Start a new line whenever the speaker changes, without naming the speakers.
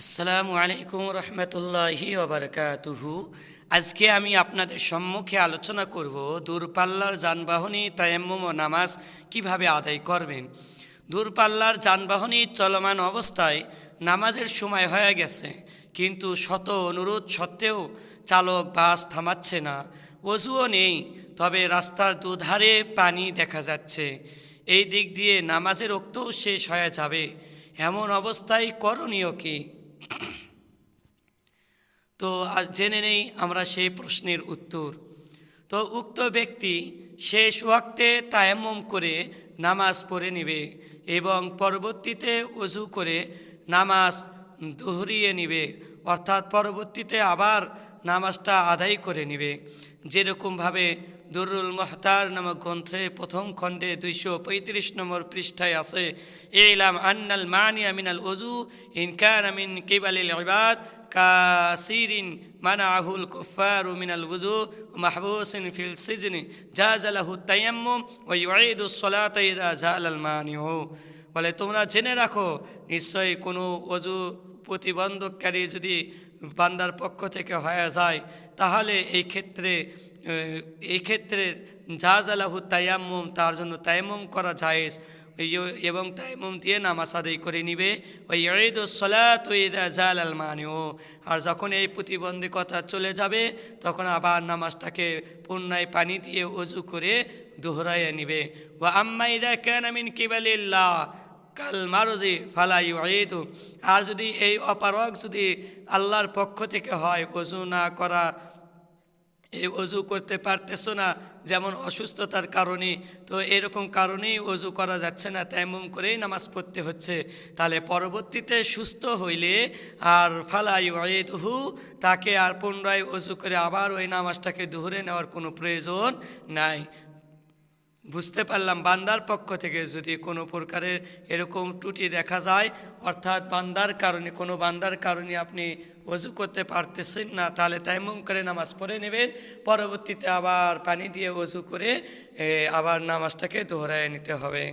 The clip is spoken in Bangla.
আসসালামু আলাইকুম রহমতুল্লাহি ওবরকাতুহু আজকে আমি আপনাদের সম্মুখে আলোচনা করব দূরপাল্লার যানবাহনে তায়াম্মুম ও নামাজ কীভাবে আদায় করবেন। দূরপাল্লার যানবাহনে চলমান অবস্থায় নামাজের সময় হয়ে গেছে, কিন্তু শত অনুরোধ সত্ত্বেও চালক বাস থামাচ্ছে না, অজুও নেই, তবে রাস্তার দুধারে পানি দেখা যাচ্ছে। এই দিক দিয়ে নামাজের রক্তও শেষ হয়ে যাবে। এমন অবস্থায় করণীয় কী? তো আজ জেনে নেই আমরা সেই প্রশ্নের উত্তর। তো উক্ত ব্যক্তি শেষ ওয়াক্তে তায়াম্মম করে নামাজ পড়ে নেবে এবং পরবর্তীতে অজু করে নামাজ দোহরিয়ে নেবে। অর্থাৎ পরবর্তীতে আবার নামাজটা আদায় করে নিবে। যেরকমভাবে দুরুল মহতার নামক গ্রন্থে প্রথম খণ্ডে দুইশো পঁয়ত্রিশ নম্বর পৃষ্ঠায় আছে এলাম আন্নাল মানি আমিনাল অজু ইনকান আমিন কিবালিল ইবাদ কাসিরিন মানা আহুল কুফার মিনাল বুজু মাহবুসিন ফিল সিজনি জাজালাহু তায়াম্মুম ও ইউঈদু সলাত ইদা জালাল মানিহু বলে, তোমরা জেনে রাখো, নিশ্চয়ই কোনো অজু প্রতিবন্ধককারী যদি বান্দার পক্ষ থেকে হয়ে যায়, তাহলে এই ক্ষেত্রে এই ক্ষেত্রে জাজালাহু তায়াম্মুম, তার জন্য তায়াম্মুম করা জায়েজ। এবং তাইমুম দিয়ে নামাজ আদায় করে নিবে। ওই ঈদ সলাত জাল আল মানিও আর যখন এই প্রতিবন্ধকতা চলে যাবে, তখন আবার নামাজটাকে পুনরায় পানি দিয়ে অজু করে দোহরাইয়া নিবে। ও আম্মা ইদা কেন আমিন কিবালিল্লাহ। কাল মারুজি ফালাই ঈদু আর যদি এই অপারক যদি আল্লাহর পক্ষ থেকে হয় অজু না করা এই অজু করতে পারতেছো না, যেমন অসুস্থতার কারণে, তো এরকম কারণেই অজু করা যাচ্ছে না তেমন করেই নামাজ পড়তে হচ্ছে। তাহলে পরবর্তীতে সুস্থ হইলে আর ফালাই ওয়েদহু তাকে আর পুনরায় অজু করে আবার ওই নামাজটাকে দুহরে নেওয়ার কোনো প্রয়োজন নাই। বুঝতে পারলাম, বান্দার পক্ষ থেকে যদি কোনো প্রকারের এরকম ত্রুটি দেখা যায়, অর্থাৎ বান্দার কারণে, কোনো বান্দার কারণে আপনি অজু করতে পারতেছেন না, তাহলে তাইমুম করে নামাজ পড়ে নেবেন, পরবর্তীতে আবার পানি দিয়ে অজু করে আবার নামাজটাকে দোহরায় নিতে হবে।